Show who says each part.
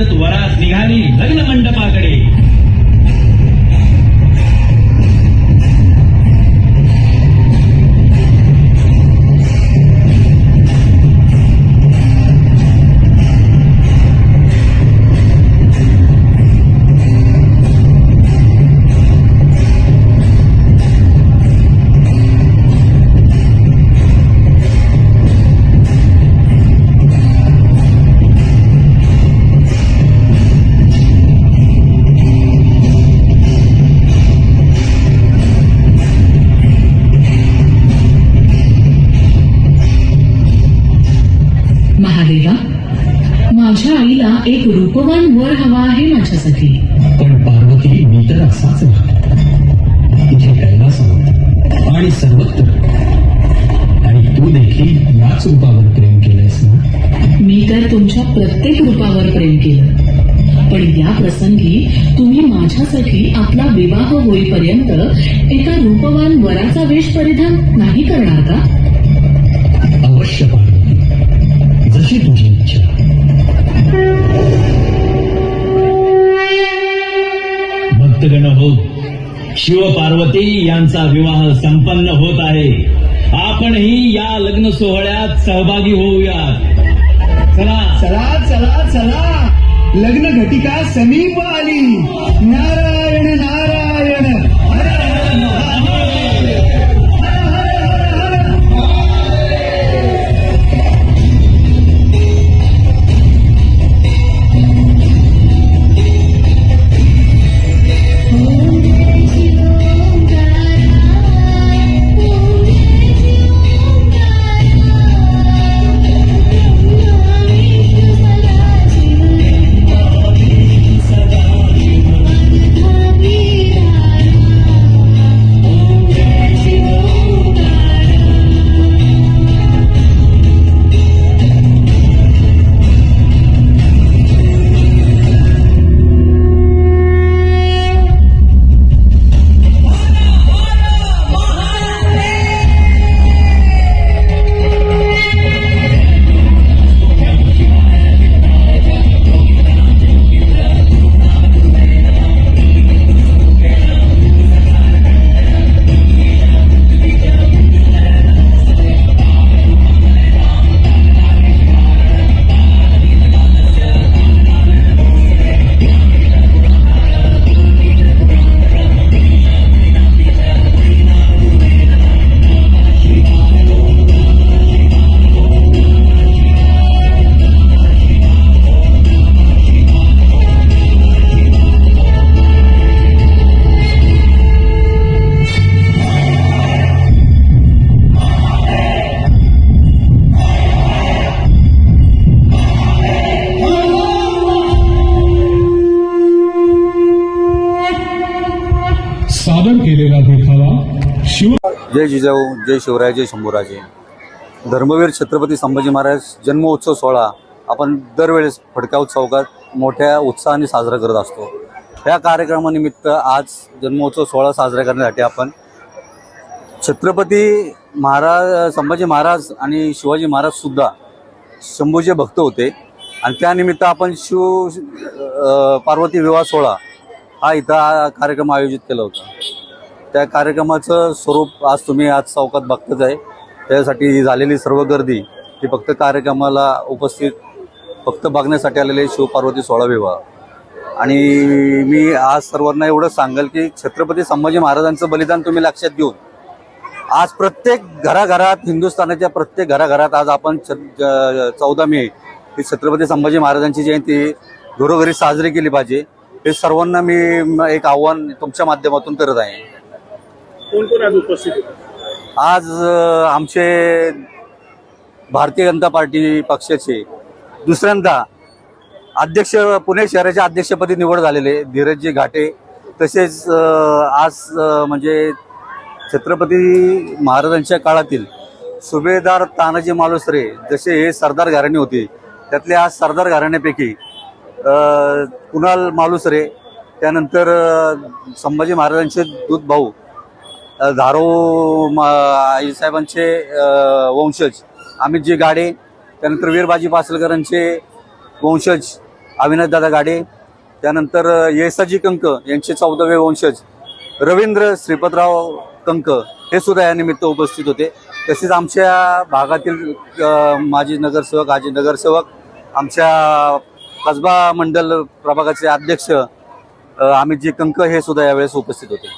Speaker 1: वाजत वरात निघाली लग्न मंडपाकडे
Speaker 2: माझ्या आईला एक रूपवान वर हवा आहे माझ्यासाठी.
Speaker 3: पण पार्वती मी तर असाच इथे कैलासावर आणि सर्वत्र. आणि तू देखील याच रूपावर प्रेम केलंयस ना?
Speaker 2: मी तर तुमच्या प्रत्येक रूपावर प्रेम केलं. पण या प्रसंगी तुम्ही माझ्यासाठी आपला विवाह होईपर्यंत एका रूपवान वराचा वेश परिधान नाही करणार का?
Speaker 1: शिव पार्वती यांचा विवाह संपन्न होत आहे. आपणही या लग्न सोहळ्यात सहभागी होऊयात चला.
Speaker 4: चला चला चला. लग्न घटिका समीप आली. नारायण
Speaker 5: जय जिजाऊ जय शिवराय जय शंभूराजे. धर्मवीर छत्रपती संभाजी महाराज जन्मोत्सव सोहळा आपण दरवेळेस फडक्या चौकात मोठ्या उत्साहाने साजरा करत असतो. त्या कार्यक्रमानिमित्त आज जन्मोत्सव सोहळा साजरा करण्यासाठी आपण छत्रपती महाराज संभाजी महाराज आणि शिवाजी महाराजसुद्धा शंभूचे भक्त होते. आणि त्यानिमित्त आपण शिव पार्वती विवाह सोहळा हा इथं हा कार्यक्रम आयोजित केला होता. त्या कार्यक्रमाचं स्वरूप आज तुम्ही आज चौकात बघतच आहे. त्यासाठी झालेली सर्व गर्दी ही फक्त कार्यक्रमाला उपस्थित फक्त बघण्यासाठी आलेले शिवपार्वती सोळा विवाह आणि मी आज सर्वांना एवढं सांगेल की छत्रपती संभाजी महाराजांचं बलिदान तुम्ही लक्षात घेऊन आज प्रत्येक घराघरात हिंदुस्थानाच्या प्रत्येक घराघरात आज आपण चौदा मे ही छत्रपती संभाजी महाराजांची जयंती घरोघरी साजरी केली पाहिजे. हे सर्वांना मी एक आव्हान तुमच्या माध्यमातून करत आहे.
Speaker 6: कोण कोण आज उपस्थित होते?
Speaker 5: आज आमचे भारतीय जनता पार्टी पक्षाचे दुसऱ्यांदा अध्यक्ष पुणे शहराच्या अध्यक्षपदी निवड झालेले धीरजजी घाटे तसेच आज म्हणजे छत्रपती महाराजांच्या काळातील सुभेदार तानाजी मालुसरे जसे हे सरदार घराणे होते त्यातले आज सरदार घराण्यापैकी कुणाल मालुसरे त्यानंतर संभाजी महाराजांचे दूध भाऊ धारो मा- आईसाहेबांचे वंशज. अमितजी गाडे त्यानंतर वीरबाजी पासलकरांचे वंशज अविनाशदादा गाडे त्यानंतर येसाजी कंक यांचे चौदावे वंशज रवींद्र श्रीपतराव कंक हे सुद्धा या निमित्त उपस्थित होते. तसेच आमच्या भागातील माजी नगरसेवक आजी नगरसेवक आमच्या कसबा मंडल प्रभागाचे अध्यक्ष अमितजी कंक हे सुद्धा यावेळेस उपस्थित होते.